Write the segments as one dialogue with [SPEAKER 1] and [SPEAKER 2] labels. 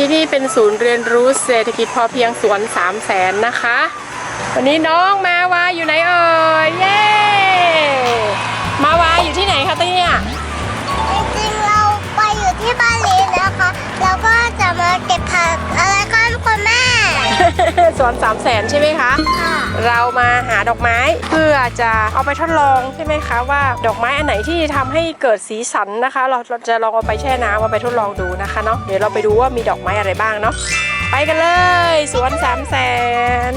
[SPEAKER 1] ที่นี่เป็นศูนย์เรียนรู้เศรษฐกิจพอเพียงสวนสามแสนนะคะ วันนี้น้องมาวาอยู่ไหนเอ่ยเย้มาวาอยู่ที่ไหนคะตั้เนี่ย สวนสามแสนใช่ไหมคะ
[SPEAKER 2] ค่ะ
[SPEAKER 1] เรามาหาดอกไม้เพื่อจะเอาไปทดลองใช่ไหมคะว่าดอกไม้อันไหนที่ทำให้เกิดสีสันนะคะเราเราจะลองเอาไปแช่น้ำเอาไปทดลองดูนะคะเนาะเดี๋ยวเราไปดูว่ามีดอกไม้อะไรบ้างเนาะไปกันเลย สวนสามแสน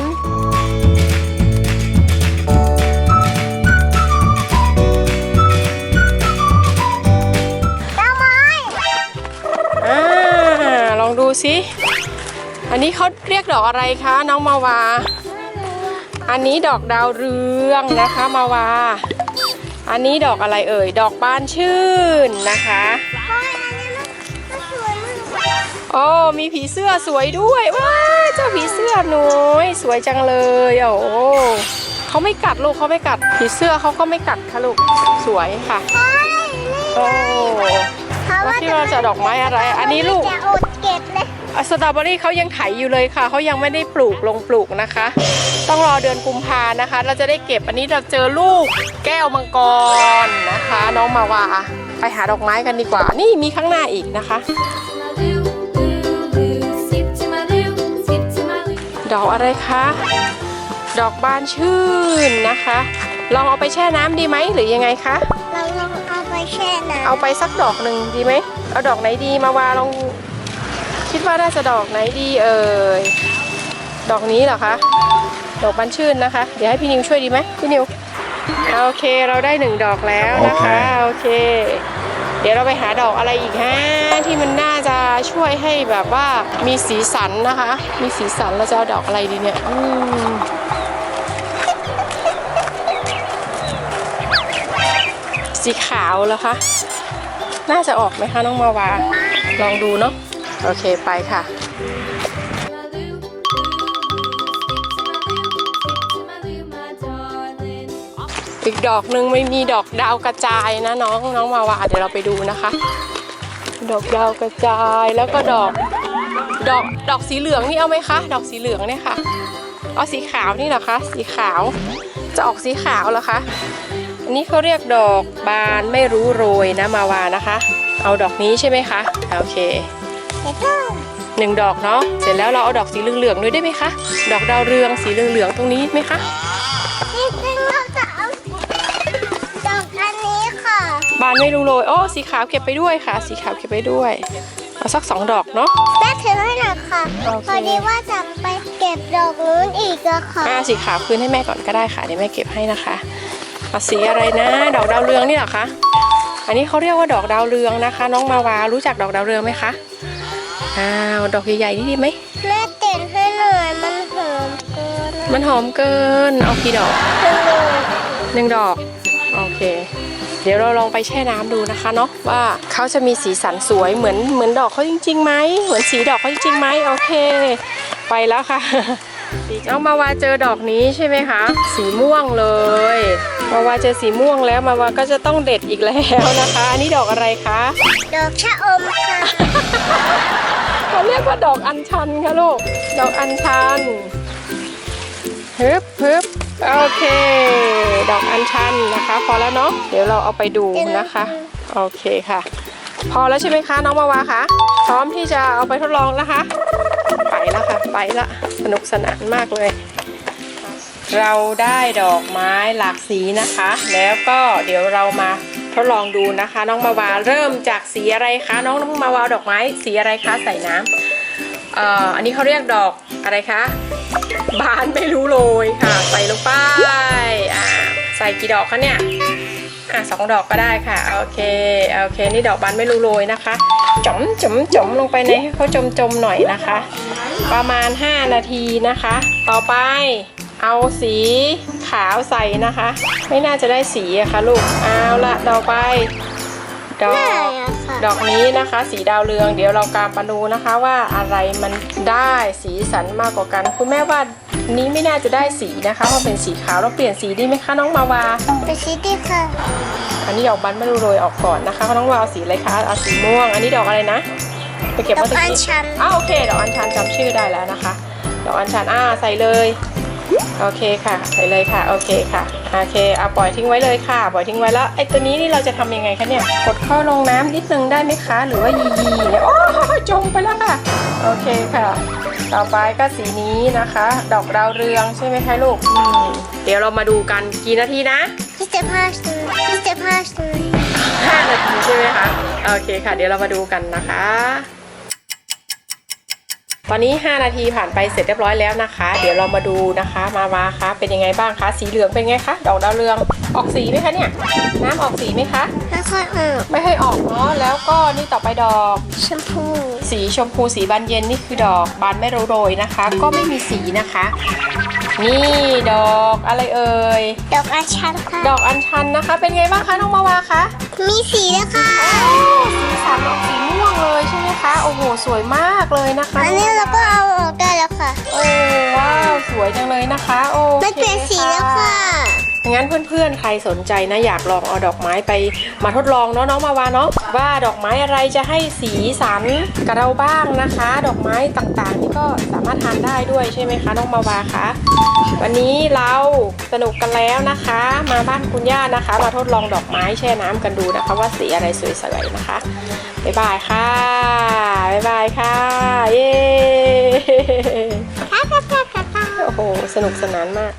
[SPEAKER 2] ดอกไม้
[SPEAKER 1] อ่าลองดูสิ อันนี้เขาเรียกดอกอะไรคะ น้องมาวา อันนี้ดอกดาวเรืองนะคะมาวา อันนี้ดอกอะไรเอ่ย ดอกบานชื่นนะคะ
[SPEAKER 2] เฮ้ยอันนี้มันมันสวยมาก
[SPEAKER 1] โอ้มีผีเสื้อสวยด้วยว้าเจ้าผีเสื้อน้อยสวยจังเลยโอ้โหเขาไม่กัดลูกเขาไม่กัดผีเสื้อเขาก็ไม่กัดค่ะลูกสวยค่ะ
[SPEAKER 2] เฮ้ยนี่
[SPEAKER 1] โอ้
[SPEAKER 2] เพราะ
[SPEAKER 1] แล้ว
[SPEAKER 2] ว่า
[SPEAKER 1] ที่เราจะดอกไม้อะไร อันนี้ลูก
[SPEAKER 2] จะอดเก็บเลย
[SPEAKER 1] อะ สตรอเบอรี่เขายังไถอยู่เลยค่ะเขายังไม่ได้ปลูกลงปลูกนะคะ ต้องรอเดือนกุมภานะคะ เราจะได้เก็บอันนี้เราเจอลูกแก้วมังกรนะคะ น้องมาวาไปหาดอกไม้กันดีกว่า นี่มีข้างหน้าอีกนะคะ ดอกอะไรคะ ดอกบานชื่นนะคะ ลองเอาไปแช่น้ำดีไหมหรือยังไงคะ
[SPEAKER 2] เราลองเอาไปแช่น้ำ
[SPEAKER 1] เอาไปสักดอกหนึ่งดีไหมเอาดอกไหนดีมาวาลอง คิดว่าน่าจะดอกไหนดีเอ่ย ดอกนี้เหรอคะ ดอกบานชื่นนะคะ เดี๋ยวให้พี่นิวช่วยดีไหมพี่นิว โอเคเราได้หนึ่งดอกแล้วนะคะ โอเค เดี๋ยวเราไปหาดอกอะไรอีกฮะที่มันน่าจะช่วยให้แบบว่ามีสีสันนะคะ มีสีสันเราจะเอาดอกอะไรดีเนี่ยอืมสีขาวเหรอคะ น่าจะออกไหมคะน้องมาวา ลองดูเนาะ โอเคไปค่ะ อีกดอกหนึ่งไม่มีดอกดาวกระจายนะน้องน้องมาวาเดี๋ยวเราไปดูนะคะ ดอกดาวกระจายแล้วก็ดอกดอกดอกสีเหลืองนี่เอาไหมคะ ดอกสีเหลืองเนี่ยค่ะเอาสีขาวนี่เหรอคะ สีขาว จะออกสีขาวเหรอคะอันนี้เขาเรียกดอกบานไม่รู้โรยนะมาวานะคะ เอาดอกนี้ใช่ไหมคะ โอเค หนึ่งดอกเนาะ เสร็จแล้วเราเอาดอกสีเหลืองๆด้วยได้ไหมคะ ดอกดาวเรืองสีเหลืองๆตรงนี้ไหมคะ
[SPEAKER 2] จริงๆเราจะเอาดอกอันนี้ค่ะ
[SPEAKER 1] บานไม่รู้โรยโอ้สีขาวเก็บไปด้วยค่ะ สีขาวเก็บไปด้วย เอาสักสองดอกเนาะ
[SPEAKER 2] แม่ถือให้หน่อยค่ะ
[SPEAKER 1] โอเค
[SPEAKER 2] พอดีว่าจะไปเก็บดอกนู้นอีกอะค่ะ
[SPEAKER 1] อ่าสีขาวคืนให้แม่ก่อนก็ได้ค่ะ เดี๋ยวแม่เก็บให้นะคะเอาสีอะไรนะ ดอกดาวเรืองนี่เหรอคะ อันนี้เขาเรียกว่าดอกดาวเรืองนะคะ น้องมาวารู้จักดอกดาวเรืองไหมคะ อ้าว ดอกใหญ่ๆนี่ดีไหม
[SPEAKER 2] แม่เต็นให้หน่อยมันหอมเกิน
[SPEAKER 1] มันหอมเกินเอากี่ดอก
[SPEAKER 2] เป็นเลย
[SPEAKER 1] หนึ่งดอก โอเค เดี๋ยวเราลองไปแช่น้ำดูนะคะเนาะว่าเขาจะมีสีสันสวยเหมือนเหมือนดอกเขาจริงๆไหมเหมือนสีดอกเขาจริงๆไหมโอเค ไปแล้วค่ะน้องมาวาเจอดอกนี้ใช่ไหมคะ สีม่วงเลยมาวาเจอสีม่วงแล้วมาวาก็จะต้องเด็ดอีกแล้วนะคะ อันนี้ดอกอะไรคะ
[SPEAKER 2] ดอกชะอมค่ะ
[SPEAKER 1] เขาเรียกว่าดอกอัญชันค่ะลูก ดอกอัญชันฮึบฮึบโอเค ดอกอัญชันนะคะ พอแล้วเนาะ เดี๋ยวเราเอาไปดูนะคะ โอเคค่ะ พอแล้วใช่ไหมคะน้องมาวาคะพร้อมที่จะเอาไปทดลองนะคะ ไปแล้วค่ะ ไปละ สนุกสนานมากเลย เราได้ดอกไม้หลากสีนะคะ แล้วก็เดี๋ยวเรามา ทดลองดูนะคะ น้องมาวาเริ่มจากสีอะไรคะน้องน้องมาวาเอาดอกไม้สีอะไรคะใส่น้ำเอ่ออันนี้เขาเรียกดอกอะไรคะบานไม่รู้โรยค่ะ ใส่ลงไปอ่าใส่กี่ดอกคะเนี่ยอะสองดอกก็ได้ค่ะโอเคโอเคนี่ดอกบานไม่รู้โรยนะคะจ๋อมจ๋อมจ๋อมลงไปในให้เขาจมจมหน่อยนะคะ ประมาณ 5 นาทีนะคะ ต่อไปเอาสี ขาวใส่นะคะ ไม่น่าจะได้สีอะค่ะลูกเอาละต่อไปดอ
[SPEAKER 2] ได้
[SPEAKER 1] ก
[SPEAKER 2] อะค่ะ
[SPEAKER 1] ดอกนี้นะคะ สีดาวเรือง เดี๋ยวเรากามปดูนะคะว่าอะไรมันได้สีสันมากกว่ากัน คุณแม่ว่านี้ไม่น่าจะได้สีนะคะเพราะเป็นสีขาวเราเปลี่ยนสีดีไหมคะน้องมาวา
[SPEAKER 2] ไปชิดีค่ะ
[SPEAKER 1] อันนี้ดอกบันไม่รู้โรยออกก่อนนะคะน้องวาวสีอะไรคะเอาสีม่วง อันนี้ดอกอะไรนะไปเก็บ
[SPEAKER 2] ดอ
[SPEAKER 1] เมื่อกตะ
[SPEAKER 2] อัญ
[SPEAKER 1] กี้
[SPEAKER 2] ชัน
[SPEAKER 1] อ้าวโอเค ดอกอัญชันจำชื่อได้แล้วนะคะ ดอกอัญชันอ่าใส่เลย โอเคค่ะใส่เลยค่ะ โอเคค่ะ โอเค เอาปล่อยทิ้งไว้เลยค่ะ ปล่อยทิ้งไว้แล้ว ไอ้ตัวนี้นี่เราจะทำยังไงคะเนี่ย กดเข้าลงน้ำนิดนึงได้ไหมคะ หรือว่ายียีเนี่ยโอ้ยจมไปแล้วค่ะ โอเคค่ะ ต่อไปก็สีนี้นะคะ ดอกดาวเรืองใช่ไหมคะลูกอืมเดี๋ยวเรามาดูกันกี่นาทีนะ
[SPEAKER 2] พี่เจ็บห้าสิบพี่เจ็บห้าสิบ
[SPEAKER 1] 5นาทีใช่ไหมคะ โอเคค่ะ เดี๋ยวเรามาดูกันนะคะ ตอนนี้ 5 นาทีผ่านไปเสร็จเรียบร้อยแล้วนะคะ เดี๋ยวเรามาดูนะคะมามาคะเป็นยังไงบ้างคะ สีเหลืองเป็นไงคะ ดอกดาวเรืองออกสีไหมคะเนี่ย น้ำออกสีไหมคะ
[SPEAKER 2] ไม่ค่อยออก
[SPEAKER 1] ไม่ให้ออกเนาะแล้วก็นี่ต่อไปดอก
[SPEAKER 2] ชมพู
[SPEAKER 1] สีชมพูสีบานเย็นนี่คือดอกบานไม่รู้โรยนะคะ ก็ไม่มีสีนะคะ นี่ดอกอะไรเอ่ย
[SPEAKER 2] ดอกอัญชันค่ะ
[SPEAKER 1] ดอกอัญชันนะคะ เป็นไงบ้างคะน้องมาวาคะ
[SPEAKER 2] มีสีแล้วค่ะ
[SPEAKER 1] สีสันออกสีม่วงเลย ใช่ไหมคะ โอ้โห สวยมากเลยนะคะ
[SPEAKER 2] อันนี้เราก็เอาออกได้แล้วค่ะ
[SPEAKER 1] โอ้ว้าวสวยจังเลยนะคะโอเค
[SPEAKER 2] มันเปลี่ยนสีแล้วค่ะ
[SPEAKER 1] งั้นเพื่อนๆ ใครสนใจนะอยากลองเอาดอกไม้ไปมาทดลองเนาะน้องมาวาเนาะว่าดอกไม้อะไรจะให้สีสันกับเราบ้างนะคะ ดอกไม้ต่างๆนี่ก็สามารถทานได้ด้วยใช่ไหมคะน้องมาวาคะวันนี้เราสนุกกันแล้วนะคะ มาบ้านคุณย่านะคะ มาทดลองดอกไม้แช่น้ำกันดูนะคะ ว่าสีอะไรสวยๆนะคะ บ๊ายบายค่ะ บ๊ายบายค่ะ เย้โอ้โห สนุกสนานมาก